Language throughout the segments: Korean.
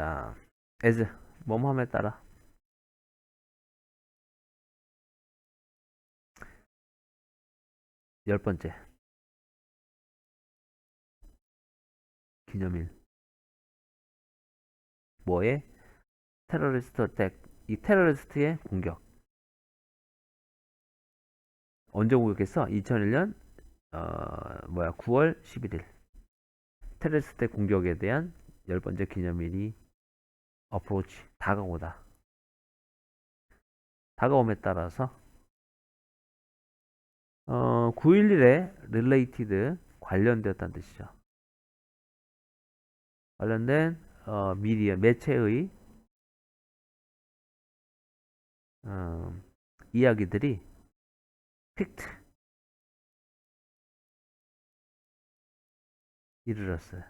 자, as 뭐뭐함에 따라. 열 번째. 기념일. 뭐에? 테러리스트 어택. 이 테러리스트의 공격. 언제 공격했어? 2001년 어 뭐야 9월 11일 테러리스트 공격에 대한 열 번째 기념일이 어프로치 다가오다 다가옴에 따라서 어 911에 related 관련되었다는 뜻이죠 관련된 어, 미디어 매체의 어, 이야기들이 픽트 이르렀어요.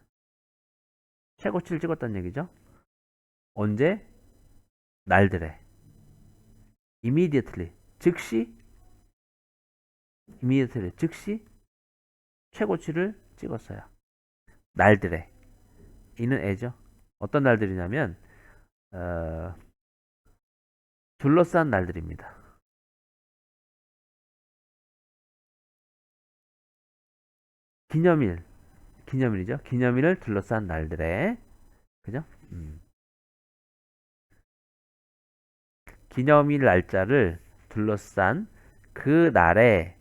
최고치를 찍었다는 얘기죠. 언제? 날들에. immediately. 즉시 immediately. 즉시 최고치를 찍었어요. 날들에. 이는 애죠. 어떤 날들이냐면 어, 둘러싼 날들입니다. 기념일, 기념일이죠. 기념일을 둘러싼 날들에 그죠? 음. 기념일 날짜를 둘러싼 그 날에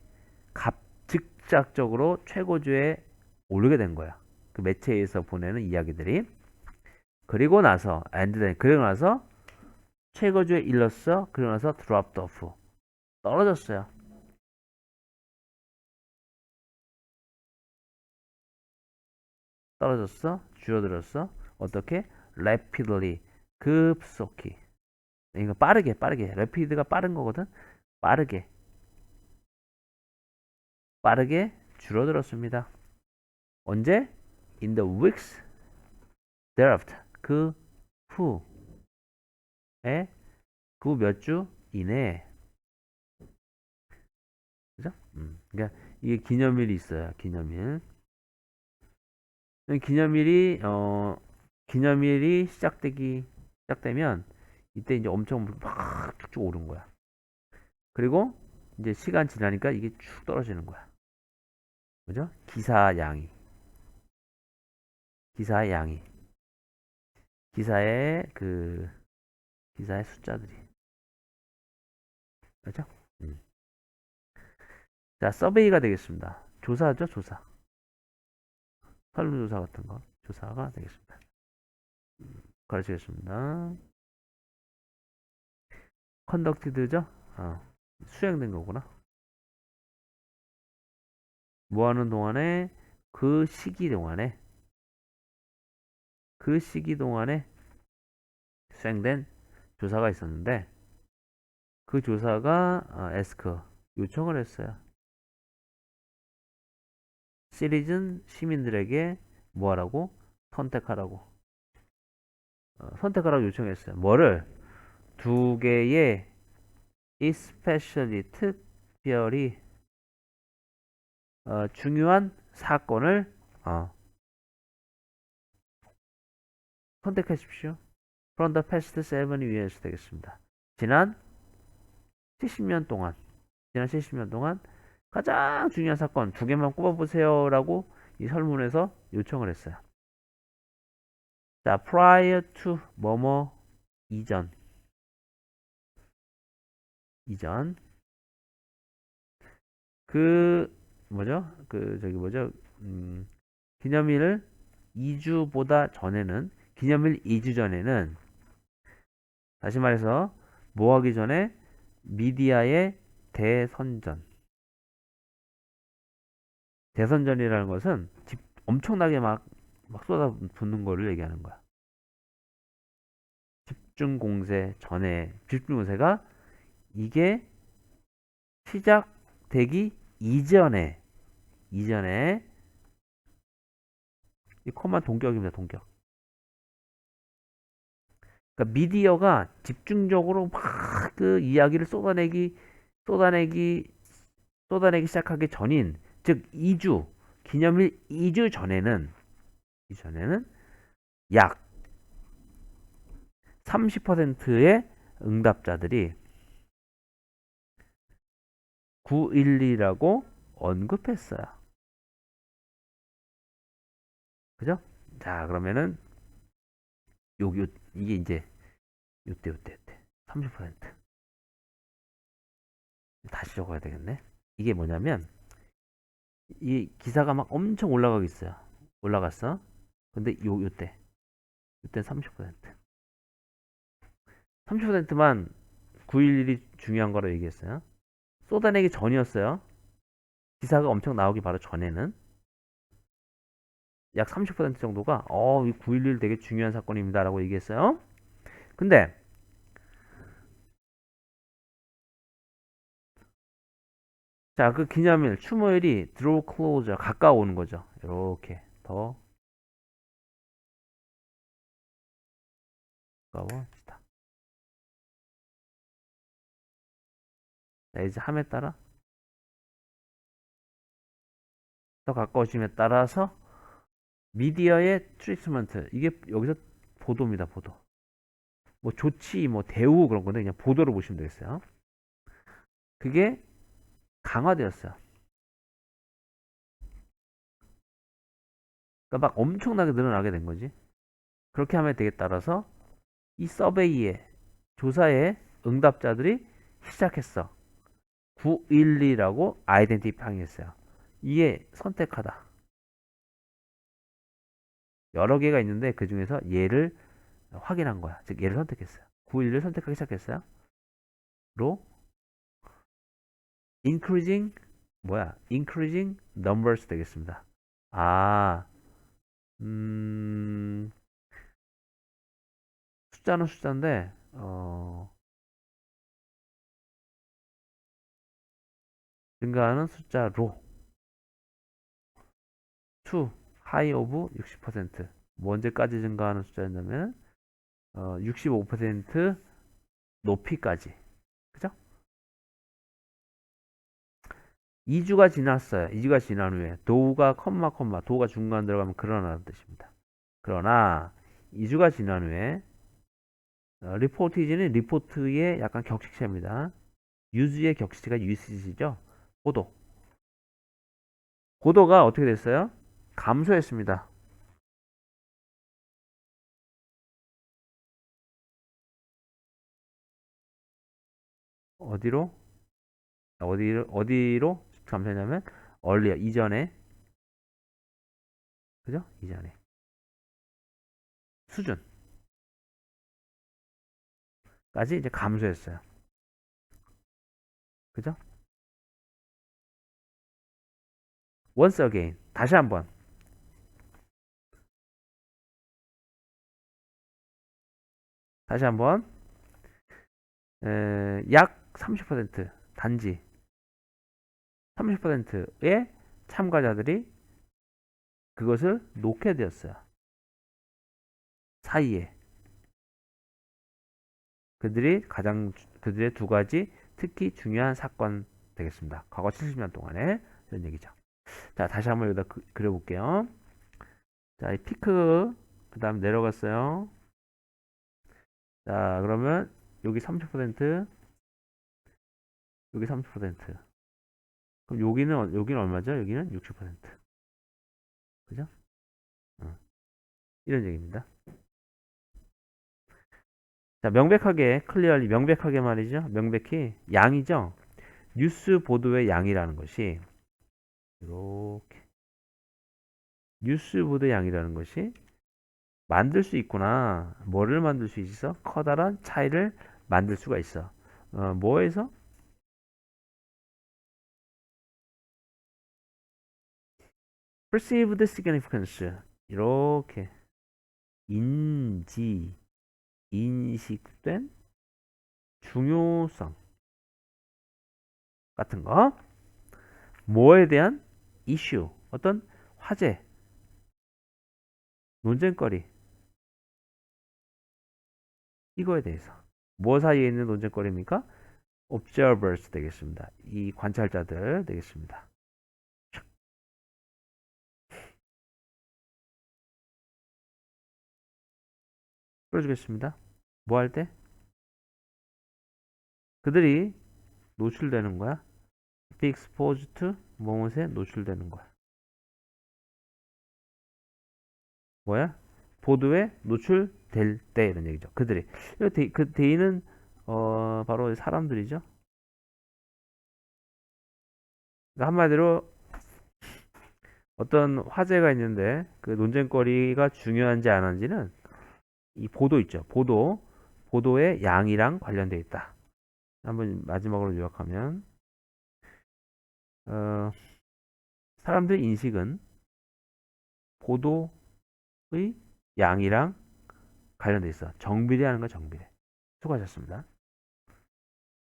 갑 즉각적으로 최고조에 오르게 된 거야. 그 매체에서 보내는 이야기들이 그리고 나서 and 그리고 나서 최고조에 일렀어. 그리고 나서 dropped off 떨어졌어요. 떨어졌어. 줄어들었어. 어떻게? rapidly 급속히. 이거 빠르게 빠르게 rapid가 빠른 거거든. 빠르게 빠르게 줄어들었습니다. 언제? In the weeks thereafter. 그 후에 그 몇 주 이내에 그죠? 음. 그러니까 이게 기념일이 있어요. 기념일. 기념일이 어 기념일이 시작되기 시작되면 이때 이제 엄청 막 쭉쭉 오른 거야. 그리고 이제 시간 지나니까 이게 쭉 떨어지는 거야. 그죠? 기사 양이. 기사의 양이. 기사의 그 기사의 숫자들이. 그죠? 음. 자, 서베이가 되겠습니다. 조사죠, 조사. 설문조사 같은 거 조사가 되겠습니다. 음, 가르치겠습니다. 컨덕티드죠? 어, 수행된 거구나. 뭐 하는 동안에 그 시기 동안에 그 시기 동안에 수행된 조사가 있었는데 그 조사가 어, 에스크 요청을 했어요. 시리즌 시민들에게 뭐하라고? 선택하라고. 어, 선택하라고 요청했어요. 뭐를? 두 개의 especially 특별히 어, 중요한 사건을 어, 선택하십시오. From the past seven years 되겠습니다. 지난 70년 동안 지난 70년 동안 가장 중요한 사건 두 개만 꼽아보세요 라고 이 설문에서 요청을 했어요. 자, prior to 뭐뭐 이전 이전 그 뭐죠? 그 저기 뭐죠? 음, 기념일 2주보다 전에는 기념일 2주 전에는 다시 말해서 뭐 하기 전에 미디어의 대선전 대선전이라는 것은 집 엄청나게 막, 막 쏟아붓는 거를 얘기하는 거야. 집중 공세 전에 집중 공세가 이게 시작되기 이전에 이전에 이 코만 동격입니다. 동격. 그러니까 미디어가 집중적으로 막 그 이야기를 쏟아내기 쏟아내기 쏟아내기 시작하기 전인 즉 2주 기념일 2주 전에는 이전에는 약 30%의 응답자들이 912라고 언급했어요. 그죠? 자, 그러면은 요, 요, 이게 이제 요때 요때 요때 30% 다시 적어야 되겠네. 이게 뭐냐면 이 기사가 막 엄청 올라가고 있어요. 올라갔어. 근데 요 요때 요때 30% 30%만 911이 중요한 거로 얘기했어요. 쏟아내기 전이었어요. 기사가 엄청 나오기 바로 전에는 약 30% 정도가 어, 이 911 되게 중요한 사건입니다라고 얘기했어요. 근데 자, 그 기념일 추모일이 draw closer 가까워오는 거죠. 이렇게 더 가까워 이제 함에 따라? 더 가까워짐에 따라서 미디어의 트리트먼트. 이게 여기서 보도입니다 보도. 뭐 조치 뭐 대우 그런 건데 그냥 보도로 보시면 되겠어요. 그게 강화되었어요. 그러니까 막 엄청나게 늘어나게 된 거지. 그렇게 하면 되게 따라서 이 서베이의 조사에 응답자들이 시작했어 912라고 아이덴티파잉 했어요 이에 선택하다 여러 개가 있는데 그 중에서 얘를 확인한 거야. 즉 얘를 선택했어요. 911을 선택하기 시작했어요. 로 increasing 뭐야? increasing numbers 되겠습니다. 아, 음, 숫자는 숫자인데 어, 증가하는 숫자 로 to 하이 오브 60%. 뭐 언제까지 증가하는 숫자였냐면 어, 65% 높이까지. 그죠? 2주가 지났어요. 2주가 지난 후에 도우가 컴마 컴마 도우가 중간 들어가면 그러나라는 뜻입니다. 그러나 2주가 지난 후에 어, 리포티지는 리포트의 약간 격식체입니다. 유즈의 격식체가 유시지죠. 고도. 고도가 어떻게 됐어요? 감소했습니다. 어디로? 어디로, 어디로 감소했냐면, 얼리어, 이전에. 그죠? 이전에. 수준. 까지 이제 감소했어요. 그죠? Once again. 다시 한번. 다시 한번 에, 약 30% 단지 30%의 참가자들이 그것을 놓게 되었어요. 사이에 그들이 가장 그들의 두 가지 특히 중요한 사건 되겠습니다. 과거 70년 동안에 이런 얘기죠. 자, 다시 한번 여기다 그, 그려볼게요. 자, 이 피크 그 다음 내려갔어요. 자, 그러면 여기 30% 여기 30% 그럼 여기는 여기는 얼마죠? 여기는 60% 그죠? 어. 이런 얘기입니다. 자, 명백하게 클리어리 명백하게 말이죠. 명백히 양이죠. 뉴스 보도의 양이라는 것이 이렇게 뉴스 보도 양이라는 것이 만들 수 있구나. 뭐를 만들 수 있어? 커다란 차이를 만들 수가 있어. 어, 뭐에서? perceived significance. 이렇게 인지, 인식된 중요성 같은 거. 뭐에 대한 이슈, 어떤 화제, 논쟁거리, 이거에 대해서 뭐 사이에 있는 논쟁거리입니까? observers 되겠습니다. 이 관찰자들 되겠습니다. 풀어주겠습니다. 뭐 할 때? 그들이 노출되는 거야. Be exposed to 무엇에 노출되는 거야. 뭐야? 보도에 노출될 때 이런 얘기죠. 그들이 이 대- 그 대인은 어 바로 사람들이죠. 그러니까 한마디로 어떤 화제가 있는데 그 논쟁거리가 중요한지 안 한지는 이 보도 있죠. 보도 보도의 양이랑 관련돼 있다. 한번 마지막으로 요약하면 어, 사람들 인식은 보도의 양이랑 관련돼 있어. 정비례하는 거 정비례. 수고하셨습니다.